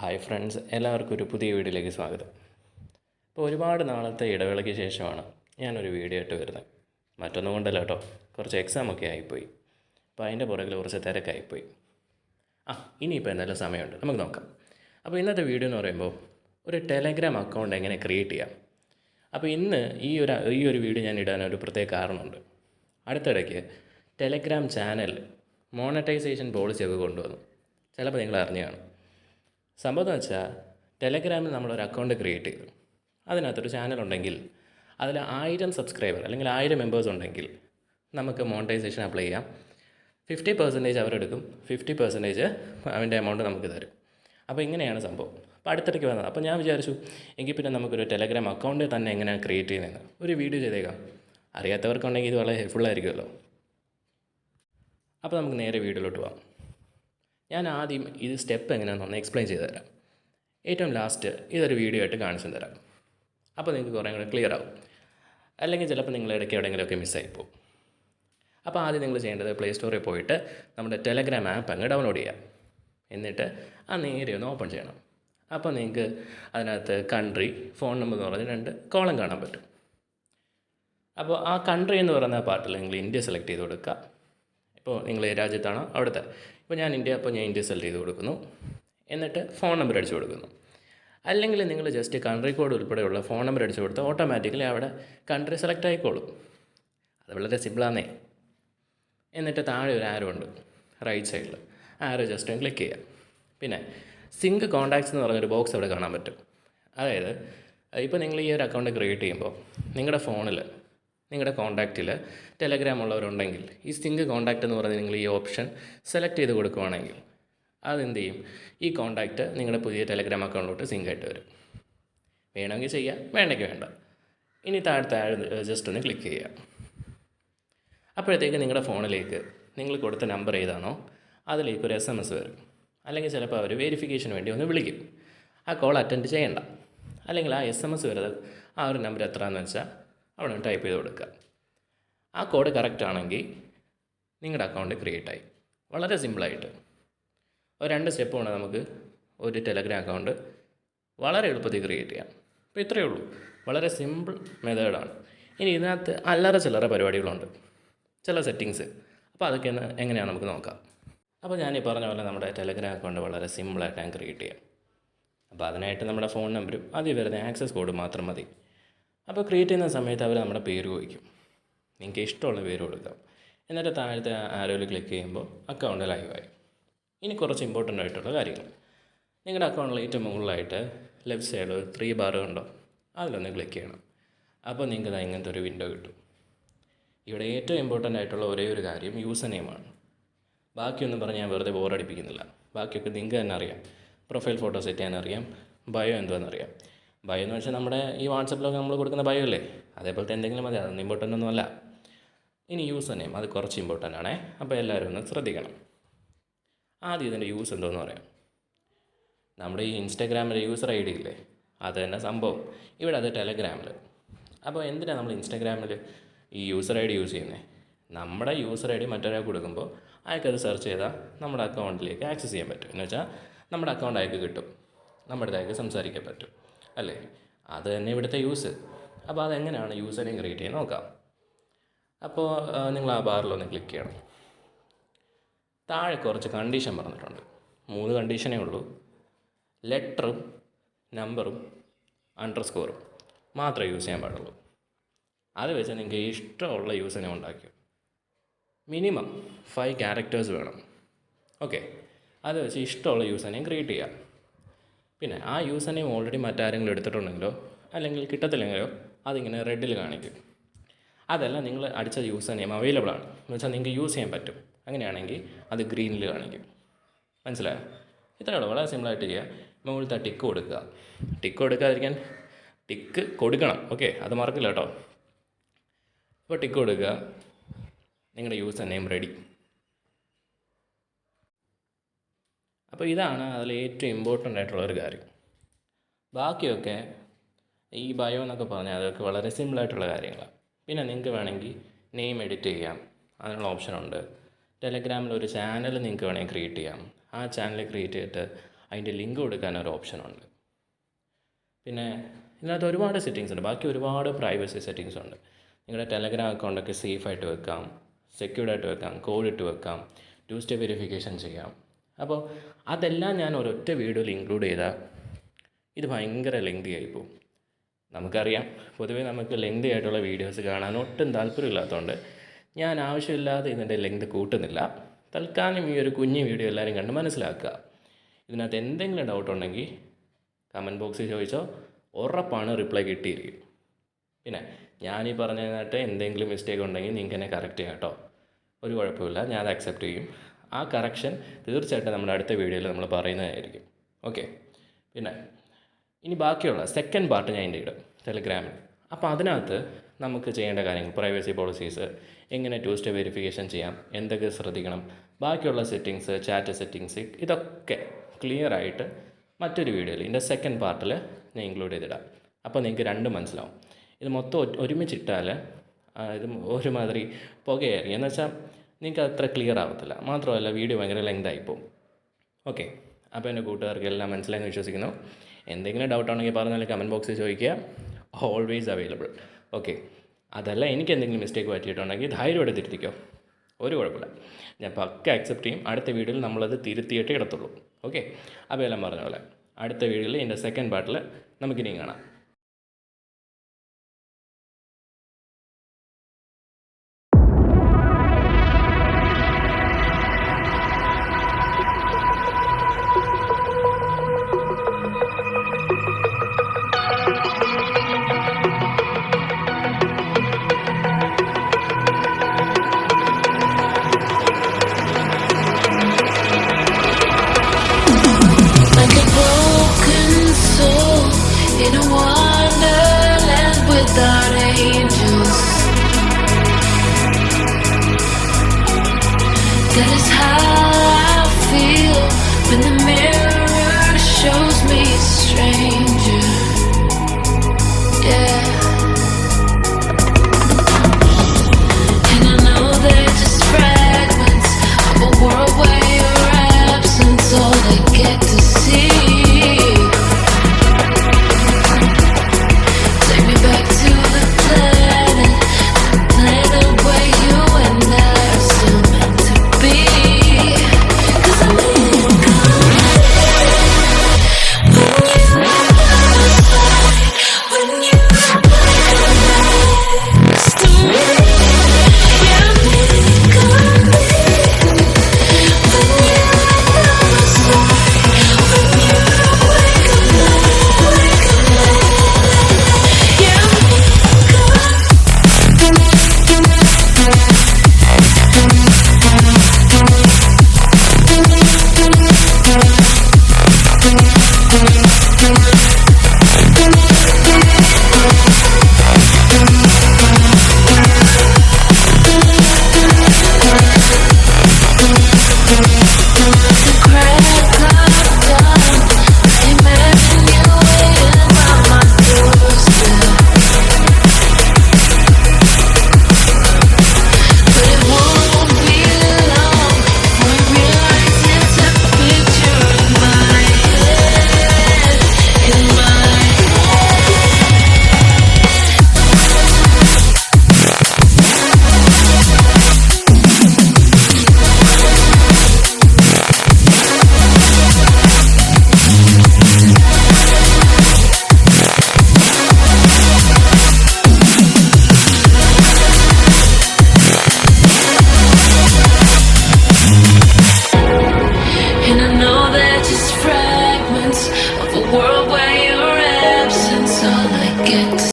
Hi friends എല്ലാവർക്കും ഒരു പുതിയ വീഡിയോയിലേക്ക് സ്വാഗതം. ഇപ്പോൾ ഒരുപാട് നാളത്തെ ഇടവേളയ്ക്ക് ശേഷമാണ് ഞാനൊരു വീഡിയോ ആയിട്ട് വരുന്നത്. മറ്റൊന്നും കൊണ്ടല്ല കേട്ടോ കുറച്ച് എക്സാം ഒക്കെ ആയിപ്പോയി. അപ്പോൾ അതിന്റെ പുറകിൽ കുറച്ച് തിരക്കായിപ്പോയി. ആ ഇനിയിപ്പോൾ എന്തായാലും സമയമുണ്ട് നമുക്ക് നോക്കാം. അപ്പോൾ ഇന്നത്തെ വീഡിയോ എന്ന് പറയുമ്പോൾ ഒരു ടെലഗ്രാം അക്കൗണ്ട് എങ്ങനെ ക്രിയേറ്റ് ചെയ്യാം? അപ്പോൾ ഇന്ന് ഈ ഒരു ഈ ഒരു വീഡിയോ ഞാൻ ഇടാൻ ഒരു പ്രത്യേക കാരണമുണ്ട്. അടുത്തിടയ്ക്ക് ടെലഗ്രാം ചാനൽ മോണറ്റൈസേഷൻ പോളിസിയൊക്കെ കൊണ്ടുവന്നു. ചിലപ്പോൾ നിങ്ങൾ അറിഞ്ഞു കാണും. സംഭവം എന്ന് വെച്ചാൽ ടെലഗ്രാമിൽ നമ്മളൊരു അക്കൗണ്ട് ക്രിയേറ്റ് ചെയ്തു. അതിനകത്തൊരു ചാനലുണ്ടെങ്കിൽ അതിൽ ആയിരം സബ്സ്ക്രൈബർ അല്ലെങ്കിൽ ആയിരം മെമ്പേഴ്സ് ഉണ്ടെങ്കിൽ നമുക്ക് മോണിറ്റൈസേഷൻ അപ്ലൈ ചെയ്യാം. ഫിഫ്റ്റി പെർസെന്റേജ് അവരെടുക്കും ഫിഫ്റ്റി പെർസെന്റേജ് അവന്റെ എമൗണ്ട് നമുക്ക് തരും. അപ്പോൾ ഇങ്ങനെയാണ് സംഭവം. അപ്പോൾ അടുത്തിടയ്ക്ക് വന്നത്. അപ്പോൾ ഞാൻ വിചാരിച്ചു എങ്കിൽ പിന്നെ നമുക്കൊരു ടെലഗ്രാം അക്കൗണ്ട് തന്നെ എങ്ങനെയാണ് ക്രിയേറ്റ് ചെയ്യുന്നത് ഒരു വീഡിയോ ചെയ്തേക്കാം. അറിയാത്തവർക്കുണ്ടെങ്കിൽ ഇത് വളരെ ഹെൽപ്ഫുൾ ആയിരിക്കുമല്ലോ. അപ്പോൾ നമുക്ക് നേരെ വീഡിയോയിലോട്ട് പോകാം. ഞാൻ ആദ്യം ഇത് സ്റ്റെപ്പ് എങ്ങനെയാണെന്ന് എക്സ്പ്ലെയിൻ ചെയ്തു തരാം. ഏറ്റവും ലാസ്റ്റ് ഇതൊരു വീഡിയോ ആയിട്ട് കാണിച്ചു തരാം. അപ്പോൾ നിങ്ങൾക്ക് കുറേ കൂടെ ക്ലിയർ ആവും. അല്ലെങ്കിൽ ചിലപ്പോൾ നിങ്ങൾ ഇടയ്ക്ക് എവിടെയെങ്കിലുമൊക്കെ മിസ്സായി പോകും. അപ്പോൾ ആദ്യം നിങ്ങൾ ചെയ്യേണ്ടത് പ്ലേ സ്റ്റോറിൽ പോയിട്ട് നമ്മുടെ ടെലഗ്രാം ആപ്പ് അങ്ങ് ഡൗൺലോഡ് ചെയ്യാം എന്നിട്ട് ആ നേരെ ഒന്ന് ഓപ്പൺ ചെയ്യണം. അപ്പോൾ നിങ്ങൾക്ക് അതിനകത്ത് കൺട്രി ഫോൺ നമ്പർ എന്ന് പറഞ്ഞ് രണ്ട് കോളം കാണാൻ പറ്റും. അപ്പോൾ ആ കൺട്രി എന്ന് പറയുന്ന പാർട്ടിൽ നിങ്ങൾ ഇന്ത്യ സെലക്ട് ചെയ്ത് കൊടുക്കുക. ഇപ്പോൾ നിങ്ങൾ രാജ്യത്താണോ? അവിടുത്തെ. ഇപ്പോൾ ഞാൻ ഇന്ത്യ അപ്പോൾ ഞാൻ ഇന്ത്യ സെലക്ട് ചെയ്ത് കൊടുക്കുന്നു. എന്നിട്ട് ഫോൺ നമ്പർ അടിച്ചു കൊടുക്കുന്നു. അല്ലെങ്കിൽ നിങ്ങൾ ജസ്റ്റ് കൺട്രി കോഡ് ഉൾപ്പെടെയുള്ള ഫോൺ നമ്പർ അടിച്ചു കൊടുത്താൽ ഓട്ടോമാറ്റിക്കലി അവിടെ കൺട്രി സെലക്ട് ആയിക്കോളും. അത് വളരെ സിമ്പിളാന്നേ എന്നിട്ട് താഴെ ഒരു ആരോ ഉണ്ട് റൈറ്റ് സൈഡിൽ ആരോ ജസ്റ്റ് ഒന്ന് ക്ലിക്ക് ചെയ്യുക പിന്നെ സിങ്ക് കോൺടാക്ട്സ് എന്ന് പറഞ്ഞൊരു ബോക്സ് അവിടെ കാണാൻ പറ്റും. അതായത് ഇപ്പോൾ നിങ്ങൾ ഈ ഒരു അക്കൗണ്ട് ക്രിയേറ്റ് ചെയ്യുമ്പോൾ നിങ്ങളുടെ ഫോണിൽ നിങ്ങളുടെ കോൺടാക്റ്റിൽ ടെലഗ്രാം ഉള്ളവരുണ്ടെങ്കിൽ ഈ സിങ്ക് കോൺടാക്റ്റ് എന്ന് പറഞ്ഞ് നിങ്ങൾ ഈ ഓപ്ഷൻ സെലക്ട് ചെയ്ത് കൊടുക്കുവാണെങ്കിൽ അതെന്ത് ചെയ്യും ഈ കോൺടാക്റ്റ് നിങ്ങളുടെ പുതിയ ടെലഗ്രാം അക്കൗണ്ടിലോട്ട് സിങ്ക് ആയിട്ട് വരും. വേണമെങ്കിൽ ചെയ്യാം വേണ്ടെങ്കിൽ വേണ്ട. ഇനി താഴെ താഴെ ജസ്റ്റ് ഒന്ന് ക്ലിക്ക് ചെയ്യുക. അപ്പോഴത്തേക്ക് നിങ്ങളുടെ ഫോണിലേക്ക് നിങ്ങൾ കൊടുത്ത നമ്പർ ഏതാണോ അതിലേക്ക് ഒരു എസ് എം എസ് വരും. അല്ലെങ്കിൽ ചിലപ്പോൾ അവർ വെരിഫിക്കേഷന് വേണ്ടി ഒന്ന് വിളിക്കും. ആ കോൾ അറ്റൻഡ് ചെയ്യേണ്ട. അല്ലെങ്കിൽ ആ എസ് എം എസ് വരുന്നത് ആ ഒരു നമ്പർ എത്രയാണെന്ന് വെച്ചാൽ അവിടെ ടൈപ്പ് ചെയ്ത് കൊടുക്കുക. ആ കോഡ് കറക്റ്റ് ആണെങ്കിൽ നിങ്ങളുടെ അക്കൗണ്ട് ക്രിയേറ്റ് ആയി. വളരെ സിമ്പിളായിട്ട് ഒരു രണ്ട് സ്റ്റെപ്പ് കൊണ്ട് നമുക്ക് ഒരു ടെലഗ്രാം അക്കൗണ്ട് വളരെ എളുപ്പത്തിൽ ക്രിയേറ്റ് ചെയ്യാം. അപ്പോൾ ഇത്രയേ ഉള്ളൂ. വളരെ സിമ്പിൾ മെത്തേഡാണ് ഇനി ഇതിനകത്ത് അല്ലറ ചില്ലറ പരിപാടികളുണ്ട്. ചില സെറ്റിങ്സ് അപ്പോൾ അതൊക്കെ എങ്ങനെയാണ് നമുക്ക് നോക്കാം. അപ്പോൾ ഞാൻ ഈ പറഞ്ഞ പോലെ നമ്മുടെ ടെലഗ്രാം അക്കൗണ്ട് വളരെ സിമ്പിളായിട്ട് ഞാൻ ക്രിയേറ്റ് ചെയ്യാം. അപ്പോൾ അതിനായിട്ട് നമ്മുടെ ഫോൺ നമ്പരും അതിൽ വരുന്ന ആക്സസ് കോഡ് മാത്രം മതി. അപ്പോൾ ക്രിയേറ്റ് ചെയ്യുന്ന സമയത്ത് അവർ നമ്മുടെ പേര് ചോദിക്കും. നിങ്ങൾക്ക് ഇഷ്ടമുള്ള പേര് കൊടുക്കാം. എന്നിട്ട് താഴത്തെ ആരോയിൽ ക്ലിക്ക് ചെയ്യുമ്പോൾ അക്കൗണ്ട് ലൈവായി ഇനി കുറച്ച് ഇമ്പോർട്ടന്റ് ആയിട്ടുള്ള കാര്യങ്ങൾ. നിങ്ങളുടെ അക്കൗണ്ടിൽ ഏറ്റവും മുകളിലായിട്ട് ലെഫ്റ്റ് സൈഡ് ഒരു ത്രീ ബാർ ഉണ്ടോ? അതിലൊന്ന് ക്ലിക്ക് ചെയ്യണം. അപ്പോൾ നിങ്ങൾക്ക് ഇങ്ങനത്തെ ഒരു വിൻഡോ കിട്ടും. ഇവിടെ ഏറ്റവും ഇമ്പോർട്ടന്റ് ആയിട്ടുള്ള ഒരേ ഒരു കാര്യം യൂസർ നെയിമാണ് ബാക്കിയൊന്നും പറഞ്ഞ് ഞാൻ വെറുതെ ബോറടിപ്പിക്കുന്നില്ല ബാക്കിയൊക്കെ നിങ്ങൾക്ക് തന്നെ അറിയാം. പ്രൊഫൈൽ ഫോട്ടോ സെറ്റ് ചെയ്യാനറിയാം ബയോ എന്തുവാന്ന് അറിയാം. ബയോ എന്ന് വെച്ചാൽ നമ്മുടെ ഈ വാട്സപ്പിലൊക്കെ നമ്മൾ കൊടുക്കുന്ന ബയോ അല്ലേ അതേപോലത്തെ എന്തെങ്കിലും മതി. അതൊന്നും ഇമ്പോർട്ടന്റ് ഒന്നുമല്ല ഇനി യൂസർ നെയിം അത് കുറച്ച് ഇമ്പോർട്ടന്റ് ആണേ. അപ്പോൾ എല്ലാവരും ഒന്ന് ശ്രദ്ധിക്കണം. ആദ്യം ഇതിന്റെ യൂസ് എന്തോന്ന് പറയാം. നമ്മുടെ ഈ ഇൻസ്റ്റാഗ്രാമിലെ യൂസർ ഐ ഡി ഇല്ലേ? അത് തന്നെ സംഭവം. ഇവിടെ അത് ടെലഗ്രാമിൽ അപ്പോൾ എന്തിനാണ് നമ്മൾ ഇൻസ്റ്റാഗ്രാമിൽ ഈ യൂസർ ഐ ഡി യൂസ് ചെയ്യുന്നത് നമ്മുടെ യൂസർ ഐ ഡി മറ്റൊരാൾക്ക് കൊടുക്കുമ്പോൾ അയാൾക്കത് സെർച്ച് ചെയ്താൽ നമ്മുടെ അക്കൗണ്ടിലേക്ക് ആക്സസ് ചെയ്യാൻ പറ്റും. എന്ന് വെച്ചാൽ നമ്മുടെ അക്കൗണ്ട് അയാൾക്ക് കിട്ടും. നമ്മുടെ അയാൾക്ക് സംസാരിക്കാൻ പറ്റും. അല്ലേ? അത് തന്നെ ഇവിടുത്തെ യൂസ് അപ്പോൾ അതെങ്ങനെയാണ് യൂസറിനെ ക്രിയേറ്റ് ചെയ്യാൻ നോക്കാം. അപ്പോൾ നിങ്ങൾ ആ ബാറിലൊന്ന് ക്ലിക്ക് ചെയ്യണം. താഴെ കുറച്ച് കണ്ടീഷൻ പറഞ്ഞിട്ടുണ്ട്. മൂന്ന് കണ്ടീഷനേ ഉള്ളൂ. ലെറ്ററും നമ്പറും അണ്ടർസ്കോറും മാത്രമേ യൂസ് ചെയ്യാൻ പാടുള്ളൂ. അത് വെച്ച് നിങ്ങൾക്ക് ഇഷ്ടമുള്ള യൂസിനെ ഉണ്ടാക്കിയോ? മിനിമം ഫൈവ് ക്യാരക്ടേഴ്സ് വേണം. ഓക്കെ അത് വെച്ച് ഇഷ്ടമുള്ള യൂസിനെയും ക്രിയേറ്റ് ചെയ്യാം. പിന്നെ ആ യൂസർ നെയിം ഓൾറെഡി മറ്റാരെങ്കിലും എടുത്തിട്ടുണ്ടെങ്കിലോ അല്ലെങ്കിൽ കിട്ടത്തില്ലെങ്കിലോ അതിങ്ങനെ റെഡിൽ കാണിക്കും. അതല്ല നിങ്ങൾ അടിച്ച യൂസർ നെയിം അവൈലബിൾ ആണ്. എന്ന് വെച്ചാൽ നിങ്ങൾക്ക് യൂസ് ചെയ്യാൻ പറ്റും. അങ്ങനെയാണെങ്കിൽ അത് ഗ്രീനിൽ കാണിക്കും. മനസ്സിലായോ? ഇത്രയേ ഉള്ളൂ. വളരെ സിമ്പിളായിട്ട് ചെയ്യുക മുകളിലത്തെ ടിക്ക് കൊടുക്കുക. ടിക്ക് കൊടുക്കാതിരിക്കാൻ ടിക്ക് കൊടുക്കണം. ഓക്കെ അത് മറക്കില്ല കേട്ടോ. അപ്പോൾ ടിക്ക് കൊടുക്കുക. നിങ്ങളുടെ യൂസർ നെയിം റെഡി അപ്പോൾ ഇതാണ് അതിൽ ഏറ്റവും ഇമ്പോർട്ടന്റ് ആയിട്ടുള്ള ഒരു കാര്യം. ബാക്കിയൊക്കെ ഈ ബയോ എന്നൊക്കെ പറഞ്ഞാൽ അതൊക്കെ വളരെ സിമ്പിളായിട്ടുള്ള കാര്യങ്ങളാണ്. പിന്നെ നിങ്ങൾക്ക് വേണമെങ്കിൽ നെയിം എഡിറ്റ് ചെയ്യാം. അതിനുള്ള ഓപ്ഷനുണ്ട് ടെലഗ്രാമിൽ ഒരു ചാനൽ നിങ്ങൾക്ക് വേണമെങ്കിൽ ക്രിയേറ്റ് ചെയ്യാം. ആ ചാനൽ ക്രിയേറ്റ് ചെയ്തിട്ട് അതിന്റെ ലിങ്ക് കൊടുക്കാൻ ഒരു ഓപ്ഷനുണ്ട് പിന്നെ ഇതിനകത്ത് ഒരുപാട് സെറ്റിങ്സ് ഉണ്ട്. ബാക്കി ഒരുപാട് പ്രൈവസി സെറ്റിങ്സ് ഉണ്ട്. നിങ്ങളുടെ ടെലഗ്രാം അക്കൗണ്ടൊക്കെ സേഫായിട്ട് വെക്കാം. സെക്യൂർഡായിട്ട് വെക്കാം. കോഡ് ഇട്ട് വെക്കാം. ടു സ്റ്റെപ്പ് വെരിഫിക്കേഷൻ ചെയ്യാം. അപ്പോൾ അതെല്ലാം ഞാൻ ഒരൊറ്റ വീഡിയോയിൽ ഇൻക്ലൂഡ് ചെയ്താൽ ഇത് ഭയങ്കര ലെങ്തി ആയിപ്പോവും നമുക്കറിയാം പൊതുവേ നമുക്ക് ലെങ്തി ആയിട്ടുള്ള വീഡിയോസ് കാണാൻ ഒട്ടും താല്പര്യമില്ലാത്തതുകൊണ്ട് ഞാൻ ആവശ്യമില്ലാതെ ഇതിന്റെ ലെങ്ത് കൂട്ടുന്നില്ല. തൽക്കാലം ഈ ഒരു കുഞ്ഞു വീഡിയോ എല്ലാവരും കണ്ട് മനസ്സിലാക്കുക. ഇതിനകത്ത് എന്തെങ്കിലും ഡൗട്ട് ഉണ്ടെങ്കിൽ കമന്റ് ബോക്സിൽ ചോദിച്ചോ ഉറപ്പാണ് റിപ്ലൈ കിട്ടിയിരിക്കും. പിന്നെ ഞാനീ പറഞ്ഞതിനായിട്ട് എന്തെങ്കിലും മിസ്റ്റേക്ക് ഉണ്ടെങ്കിൽ നിങ്ങൾക്ക് എന്നെ കറക്റ്റ് ചെയ്യാം കേട്ടോ. ഒരു കുഴപ്പമില്ല ഞാൻ അത് അക്സെപ്റ്റ് ചെയ്യും. ആ കറക്ഷൻ തീർച്ചയായിട്ടും നമ്മുടെ അടുത്ത വീഡിയോയിൽ നമ്മൾ പറയുന്നതായിരിക്കും. ഓക്കെ പിന്നെ ഇനി ബാക്കിയുള്ള സെക്കൻഡ് പാർട്ട് ഞാൻ എന്റെ ഇടും ടെലിഗ്രാമിൽ അപ്പോൾ അതിനകത്ത് നമുക്ക് ചെയ്യേണ്ട കാര്യങ്ങൾ പ്രൈവസി പോളിസീസ് എങ്ങനെ ടു സ്റ്റെപ്പ് വെരിഫിക്കേഷൻ ചെയ്യാം എന്തൊക്കെ ശ്രദ്ധിക്കണം ബാക്കിയുള്ള സെറ്റിങ്സ് ചാറ്റ് സെറ്റിങ്സ് ഇതൊക്കെ ക്ലിയർ ആയിട്ട് മറ്റൊരു വീഡിയോയിൽ ഇതിന്റെ സെക്കൻഡ് പാർട്ടിൽ ഞാൻ ഇൻക്ലൂഡ് ചെയ്തിടാം. അപ്പോൾ നിങ്ങൾക്ക് രണ്ടും മനസ്സിലാവും. ഇത് മൊത്തം ഒരുമിച്ചിട്ടാൽ ഇത് ഒരുമാതിരി പുകയായിരിക്കും. എന്ന് വെച്ചാൽ നിങ്ങൾക്ക് അത്ര ക്ലിയർ ആവത്തില്ല. മാത്രമല്ല വീഡിയോ ഭയങ്കര ലെങ്ത് ആയിപ്പോവും ഓക്കെ അപ്പോൾ എന്റെ കൂട്ടുകാർക്ക് എല്ലാം മനസ്സിലായെന്ന് വിശ്വസിക്കുന്നു. എന്തെങ്കിലും ഡൗട്ട് ഉണ്ടെങ്കിൽ പറഞ്ഞാൽ കമന്റ് ബോക്സിൽ ചോദിക്കുക. ഓൾവേസ് അവൈലബിൾ ഓക്കെ അതല്ല എനിക്ക് എന്തെങ്കിലും മിസ്റ്റേക്ക് പറ്റിയിട്ടുണ്ടെങ്കിൽ ധൈര്യമായിട്ട് തിരുത്തിക്കോ ഒരു കുഴപ്പമില്ല. ഞാൻ പക്ക അക്സെപ്റ്റ് ചെയ്യും. അടുത്ത വീഡിയോയിൽ നമ്മളത് തിരുത്തിയിട്ടേ ഇടത്തുള്ളൂ. ഓക്കെ അപ്പോൾ എല്ലാം പറഞ്ഞ പോലെ അടുത്ത വീഡിയോയിൽ എന്റെ സെക്കൻഡ് പാർട്ടിൽ നമുക്കിനി കാണാം.